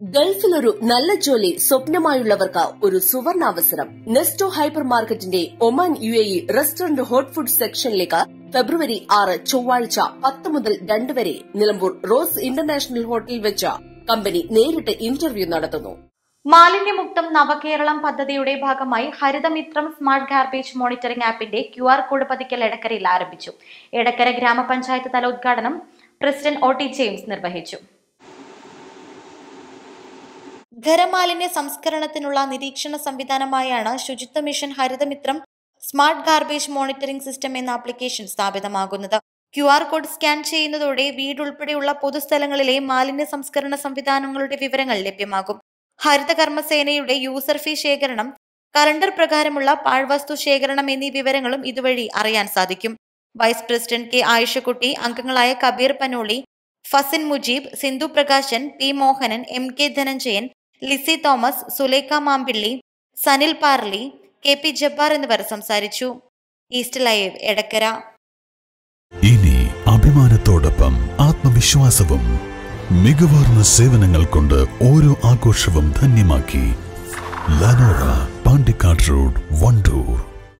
ഗൾഫിൽ ഒരു നല്ല ജോലി സ്വപ്നമായുള്ളവർക്ക് ഒരു സുവർണാവസരം. നെസ്റ്റോ ഹൈപ്പർ മാർക്കറ്റിന്റെ Oman U A E restaurant hot food സെക്ഷനിലേക്ക് ഫെബ്രുവരി ആറ് ചൊവ്വാഴ്ച പത്ത് മുതൽ രണ്ട് വരെ നിലമ്പൂർ റോസ് ഇന്റർനാഷണൽ ഹോട്ടലിൽ വെച്ച് കമ്പനി നേരിട്ട് ഇന്റർവ്യൂ നടത്തുന്നു. മാലിന്യമുക്തം നവകേരളം പദ്ധതിയുടെ ഭാഗമായി ഹരിതമിത്രം സ്മാർട്ട് ഗാർബേജ് മോണിറ്ററിംഗ് ആപ്പിന്റെ ക്യു ആർ കോഡ് പതിക്കൽ എടക്കരയിൽ ആരംഭിച്ചു. എടക്കര ഗ്രാമപഞ്ചായത്ത് തല ഉദ്ഘാടനം പ്രസിഡന്റ് ഒ ടി ജെയിംസ് നിർവഹിച്ചു. ഖരമാലിന്യ സംസ്കരണത്തിനുള്ള നിരീക്ഷണ സംവിധാനമായാണ് ശുചിത്വ mission Harithamithram smart garbage monitoring system എന്ന ആപ്ലിക്കേഷൻ സ്ഥാപിതമാകുന്നത് ക്യു ആർ കോഡ് സ്കാൻ ചെയ്യുന്നതോടെ വീടുൾപ്പെടെയുള്ള പൊതുസ്ഥലങ്ങളിലെ മാലിന്യ സംസ്കരണ സംവിധാനങ്ങളുടെ വിവരങ്ങൾ ലഭ്യമാകും. ഹരിത കർമ്മസേനയുടെ യൂസർ ഫീ ശേഖരണം കലണ്ടർ പ്രകാരമുള്ള പാഴ്വസ്തു ശേഖരണം എന്നീ വിവരങ്ങളും ഇതുവഴി അറിയാൻ സാധിക്കും. വൈസ് പ്രസിഡന്റ് കെ ആയിഷക്കുട്ടി അംഗങ്ങളായ Kabeer Panoli Fasin Mujeeb Sindhu Prakashan P Mohanan M K Dhananjayan Lizy Thomas Sulekha Mampilly Sanil Parli K P Jabbar എന്നിവർ സംസാരിച്ചു. East live Edakkara. ഇനി അഭിമാനത്തോടൊപ്പം ആത്മവിശ്വാസവും മികവാർന്ന സേവനങ്ങൾ കൊണ്ട് ഓരോ ആഘോഷവും ധന്യമാക്കി. ലനോറ പാണ്ടിക്കാട് റോഡ് വണ്ടൂർ